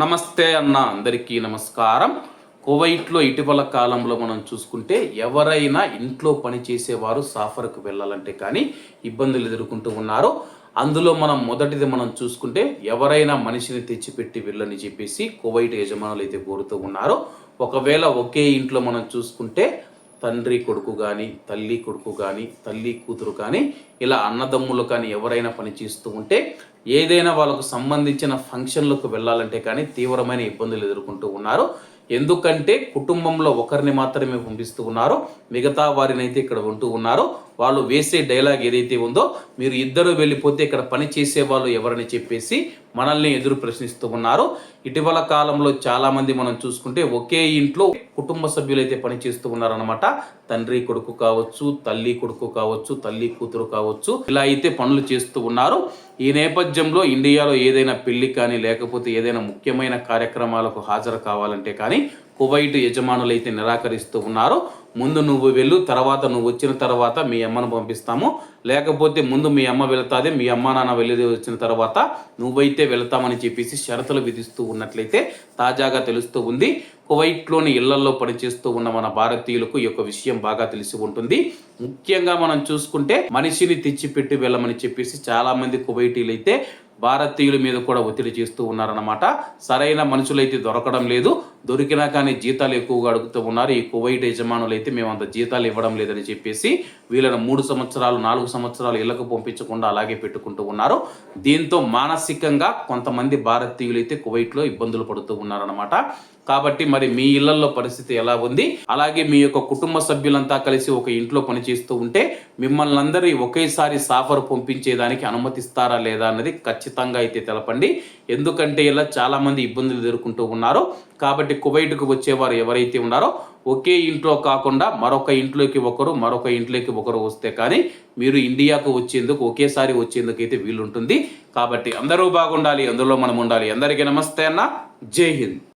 నమస్తే అన్న అందరికీ నమస్కారం. కువైట్లో ఇటీవల కాలంలో మనం చూసుకుంటే ఎవరైనా ఇంట్లో పని చేసేవారు సాఫర్కు వెళ్ళాలంటే కానీ ఇబ్బందులు ఎదుర్కొంటూ ఉన్నారు. అందులో మనం మొదటిది మనం చూసుకుంటే ఎవరైనా మనిషిని తెచ్చిపెట్టి వెళ్ళని చెప్పేసి కువైట్ యజమానులు అయితే కోరుతూ ఉన్నారు. ఒకవేళ ఒకే ఇంట్లో మనం చూసుకుంటే తండ్రి కొడుకు కానీ తల్లి కొడుకు కానీ తల్లి కూతురు కానీ ఇలా అన్నదమ్ములు కానీ ఎవరైనా పని చేస్తూ ఉంటే ఏదైనా వాళ్ళకు సంబంధించిన ఫంక్షన్లకు వెళ్ళాలంటే కానీ తీవ్రమైన ఇబ్బందులు ఎదుర్కొంటూ ఉన్నారు. ఎందుకంటే కుటుంబంలో ఒకరిని మాత్రమే పంపిస్తూ ఉన్నారు. మిగతా వారినైతే ఇక్కడ ఉంటూ ఉన్నారు. వాళ్ళు వేసే డైలాగ్ ఏదైతే ఉందో మీరు ఇద్దరు వెళ్ళిపోతే ఇక్కడ పని చేసే వాళ్ళు ఎవరని చెప్పేసి మనల్ని ఎదురు ప్రశ్నిస్తూ ఉన్నారు. ఇటీవల కాలంలో చాలామంది మనం చూసుకుంటే ఒకే ఇంట్లో కుటుంబ సభ్యులైతే పని చేస్తూ ఉన్నారనమాట తండ్రి కొడుకు కావచ్చు తల్లి కొడుకు కావచ్చు తల్లి కూతురు కావచ్చు ఇలా అయితే పనులు చేస్తూ ఉన్నారు. ఈ నేపథ్యంలో ఇండియాలో ఏదైనా పెళ్ళి కానీ లేకపోతే ఏదైనా ముఖ్యమైన కార్యక్రమాలకు హాజరు కావాలంటే కానీ కువైట్ యజమానులు అయితే నిరాకరిస్తూ ఉన్నారు. ముందు నువ్వు వెళ్ళు తర్వాత నువ్వు వచ్చిన తర్వాత మీ అమ్మను పంపిస్తాము. లేకపోతే ముందు మీ అమ్మ వెళ్తాది మీ అమ్మ నాన్న వెళ్ళి వచ్చిన తర్వాత నువ్వైతే వెళతామని చెప్పేసి షరతులు విధిస్తూ ఉన్నట్లయితే తాజాగా తెలుస్తూ ఉంది. కువైట్లోని ఇళ్ళలో పనిచేస్తూ ఉన్న మన భారతీయులకు ఈ యొక్క విషయం బాగా తెలిసి ఉంటుంది. ముఖ్యంగా మనం చూసుకుంటే మనిషిని తెచ్చిపెట్టి వెళ్ళమని చెప్పేసి చాలామంది కువైటీలు అయితే భారతీయుల మీద కూడా ఒత్తిడి చేస్తూ ఉన్నారన్నమాట. సరైన మనుషులైతే దొరకడం లేదు. దొరికినా కానీ జీతాలు ఎక్కువగా అడుగుతూ ఉన్నారు. ఈ కువైట్ యజమానులు అయితే మేము అంత జీతాలు ఇవ్వడం లేదని చెప్పేసి వీళ్ళని మూడు సంవత్సరాలు నాలుగు సంవత్సరాలు ఇళ్ళకు పంపించకుండా అలాగే పెట్టుకుంటూ ఉన్నారు. దీంతో మానసికంగా కొంతమంది భారతీయులు అయితే కువైట్లో ఇబ్బందులు పడుతూ ఉన్నారన్నమాట. కాబట్టి మరి మీ ఇళ్ళలో పరిస్థితి ఎలా ఉంది? అలాగే మీ యొక్క కుటుంబ సభ్యులంతా కలిసి ఒక ఇంట్లో పనిచేస్తూ ఉంటే మిమ్మల్ని అందరి ఒకేసారి సాఫర్ పంపించేదానికి అనుమతిస్తారా లేదా అన్నది ఖచ్చితంగా అయితే తెలపండి. ఎందుకంటే ఇలా చాలామంది ఇబ్బందులు ఎదుర్కొంటూ ఉన్నారు. కాబట్టి కువైట్కు వచ్చేవారు ఎవరైతే ఉన్నారో ఒకే ఇంట్లో కాకుండా మరొక ఇంట్లోకి ఒకరు మరొక ఇంట్లోకి ఒకరు వస్తే కానీ మీరు ఇండియాకు వచ్చేందుకు ఒకేసారి వచ్చేందుకు అయితే వీలుంటుంది. కాబట్టి అందరూ బాగుండాలి అందులో మనం ఉండాలి. అందరికీ నమస్తే అన్న. జై హింద్.